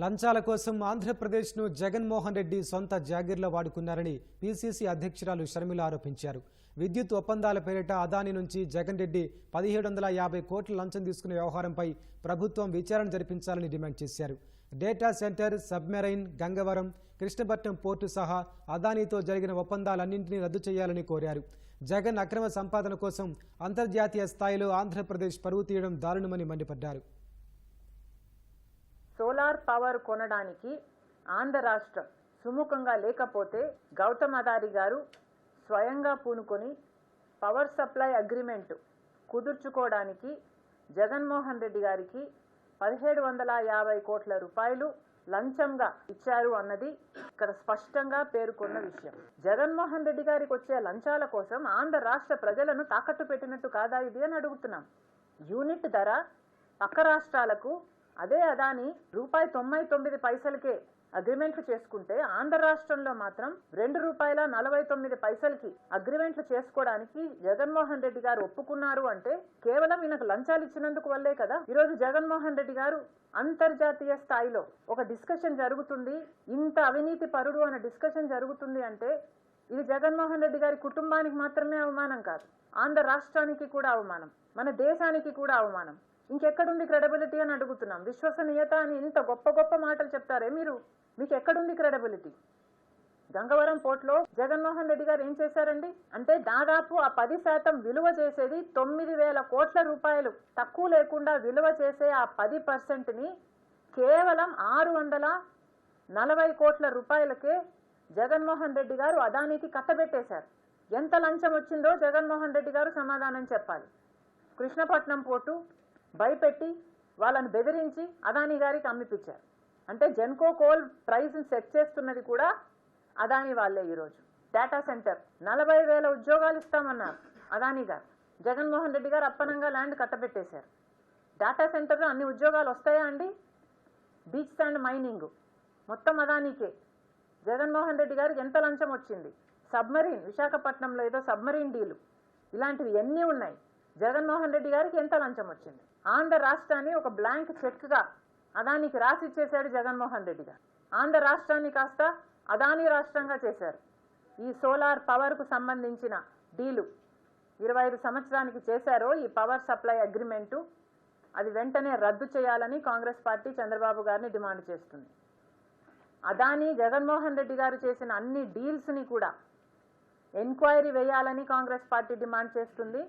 లంచాల కోసం ఆంధ్రప్రదేశ్ను జగన్మోహన్ రెడ్డి సొంత జాగీర్లో వాడుకున్నారని పీసీసీ అధ్యక్షురాలు షర్మిల ఆరోపించారు. విద్యుత్ ఒప్పందాల పేరిట అదాని నుంచి జగన్ రెడ్డి పదిహేడు వందల యాభై కోట్ల లంచం తీసుకునే వ్యవహారంపై ప్రభుత్వం విచారణ జరిపించాలని డిమాండ్ చేశారు. Data center submarine Gangavaram Krishnapatnam port సహా అదానీతో జరిగిన ఒప్పందాలన్నింటినీ రద్దు చేయాలని కోరారు. జగన్ అక్రమ సంపాదన కోసం అంతర్జాతీయ స్థాయిలో ఆంధ్రప్రదేశ్ పరువు తీయడం దారుణమని మండిపడ్డారు. సోలార్ పవర్ కొనడానికి ఆంధ్ర రాష్ట్రం సుముఖంగా లేకపోతే గౌతమ్ అదారి గారు స్వయంగా పూనుకొని పవర్ సప్లై అగ్రిమెంట్ కుదుర్చుకోవడానికి జగన్మోహన్ రెడ్డి గారికి పదిహేడు వందల యాభై కోట్ల రూపాయలు లంచంగా ఇచ్చారు అన్నది ఇక్కడ స్పష్టంగా పేర్కొన్న విషయం. జగన్మోహన్ రెడ్డి గారికి వచ్చే లంచాల కోసం ఆంధ్ర రాష్ట్ర ప్రజలను తాకట్టు పెట్టినట్టు కాదా ఇది అని అడుగుతున్నాం. యూనిట్ ధర పక్క రాష్ట్రాలకు అదే అదాని రూపాయి తొంభై తొమ్మిది పైసలకే అగ్రిమెంట్లు చేసుకుంటే ఆంధ్ర రాష్ట్రంలో మాత్రం రెండు రూపాయల నలభై తొమ్మిది పైసలకి అగ్రిమెంట్లు చేసుకోవడానికి జగన్మోహన్ రెడ్డి గారు ఒప్పుకున్నారు అంటే కేవలం ఈయనకు లంచాలు ఇచ్చినందుకు వల్లే కదా. ఈరోజు జగన్మోహన్ రెడ్డి గారు అంతర్జాతీయ స్థాయిలో ఒక డిస్కషన్ జరుగుతుంది. ఇంత అవినీతి పరుడు అనే డిస్కషన్ జరుగుతుంది అంటే ఇది జగన్మోహన్ రెడ్డి గారి కుటుంబానికి మాత్రమే అవమానం కాదు. ఆంధ్ర రాష్ట్రానికి కూడా అవమానం. మన దేశానికి కూడా అవమానం. ఇంకెక్కడుంది క్రెడబిలిటీ అని అడుగుతున్నాం. విశ్వసనీయత అని ఇంత గొప్ప గొప్ప మాటలు చెప్తారే మీరు? మీకు ఎక్కడుంది క్రెడబిలిటీ గంగవరం పోర్టులో జగన్మోహన్ రెడ్డి గారు ఏం చేశారండి? అంటే దాదాపు ఆ పది శాతం విలువ చేసేది తొమ్మిది వేల కోట్ల రూపాయలు తక్కువ లేకుండా విలువ చేసే ఆ పది పర్సెంట్ని కేవలం ఆరు వందల నలభై కోట్ల రూపాయలకే జగన్మోహన్ రెడ్డి గారు అదానికి కట్టబెట్టేశారు. ఎంత లంచం వచ్చిందో జగన్మోహన్ రెడ్డి గారు సమాధానం చెప్పాలి. కృష్ణపట్నం పోర్టు భయపెట్టి వాళ్ళని బెదిరించి అదాని గారికి అమ్మిపించారు. అంటే జెన్కో కోల్ ప్రైస్ని సెట్ చేస్తున్నది కూడా అదాని వాళ్ళే ఈరోజు. డేటా సెంటర్ నలభై వేల ఉద్యోగాలు ఇస్తామన్నారు అదాని గారు. జగన్మోహన్ రెడ్డి గారు అప్పనంగా ల్యాండ్ కట్టబెట్టేశారు. డేటా సెంటర్లో అన్ని ఉద్యోగాలు వస్తాయా అండి? బీచ్ శాండ్ మైనింగ్ మొత్తం అదానికే. జగన్మోహన్ రెడ్డి గారికి ఎంత లంచం వచ్చింది? సబ్మరీన్ విశాఖపట్నంలో ఏదో సబ్మరీన్ డీలు ఇలాంటివి ఎన్ని ఉన్నాయి? జగన్మోహన్ రెడ్డి గారికి ఎంత లంచం వచ్చింది? ఆంధ్ర రాష్ట్రాన్ని ఒక బ్లాంక్ చెక్గా అదానికి రాసిచ్చేశాడు జగన్మోహన్ రెడ్డి గారు ఆంధ్ర రాష్ట్రాన్ని కాస్త అదాని రాష్ట్రంగా చేశారు. ఈ సోలార్ పవర్కు సంబంధించిన డీలు ఇరవై ఐదు సంవత్సరానికి చేశారో ఈ పవర్ సప్లై అగ్రిమెంటు. అది వెంటనే రద్దు చేయాలని కాంగ్రెస్ పార్టీ చంద్రబాబు గారిని డిమాండ్ చేస్తుంది. అదాని జగన్మోహన్ రెడ్డి గారు చేసిన అన్ని డీల్స్ని కూడా ఎంక్వైరీ వేయాలని కాంగ్రెస్ పార్టీ డిమాండ్ చేస్తుంది.